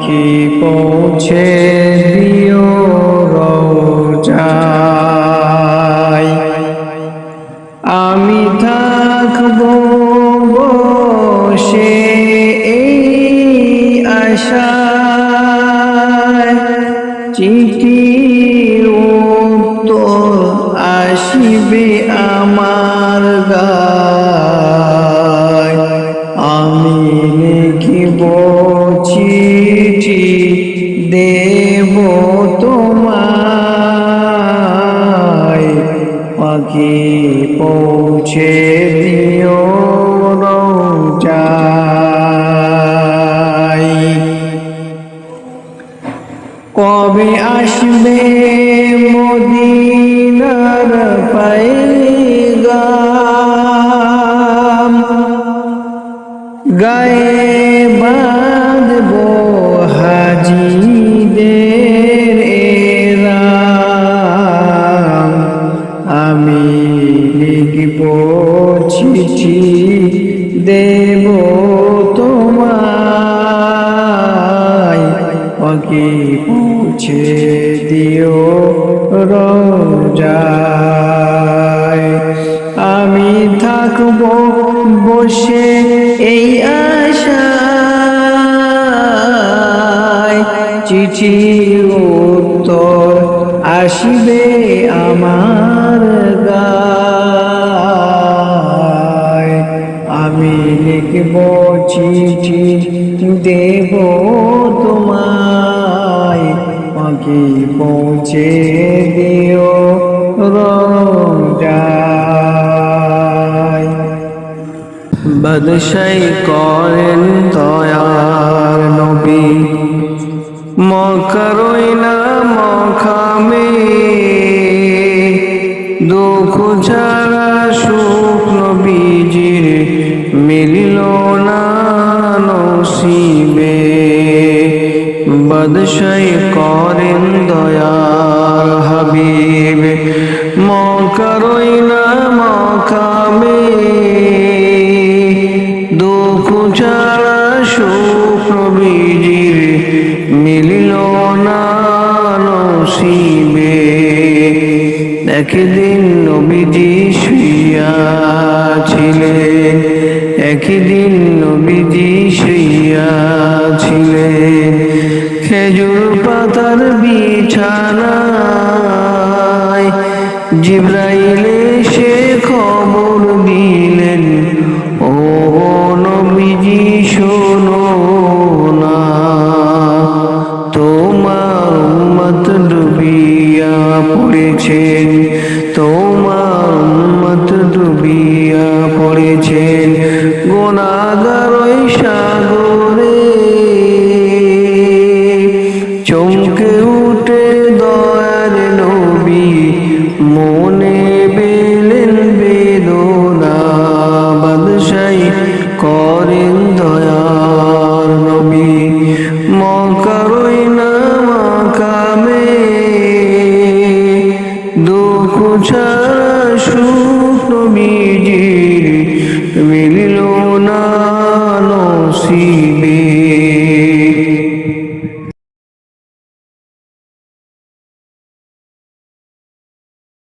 পাখি পৌঁছে দিও রোজায়। আমি থাকব বসে এই আশায়। চিঠির উত্তর আসিবে আমার গায় তোমায় পাখি পৌঁছে দিও রোজায়। কবে আসবে মদিনার পাইগাম গায়ে বাঁধব হাজিদের চিঠি দেব তোমায়। পাখি পৌঁছে দিও রোজায়। আমি থাকব বসে এই আশায়। চিঠি উত্তর আসবে আমার গায়। চিঠি দেব তোমায় পাখি পৌঁছে দিও রোজায়। বাদশাই করেন দয়ার নবী মকরই না মখামে দুঃখ ছাড়া নসিবে বাদশাই করেন দয়ার হাবিব। মকরই না মখামে দুঃখ ছাড়া সুখ নবীজির মিলিল না নসিবে। একদিন নবীজি শুইয়া ছিলেন একদিন নবীজি শুইয়া ছিলেন। খেজুর পাতার বিছানায় জিব্রাইলে সে খবর দিলেন ও নবীজি, শোনো না, তোমার উম্মত ডুবিয়া পড়েছেন, তোমার উম্মত ডুবিয়া পড়েছেন। গোনাগার সাগরে। চমকে উঠে দয়ার নবী, মনে বেলেন বেদনা, বাদশাই করেন দয়ার নবী। মকারই না মাকামে দুঃখ ছাড়া সুখ নবী নীলে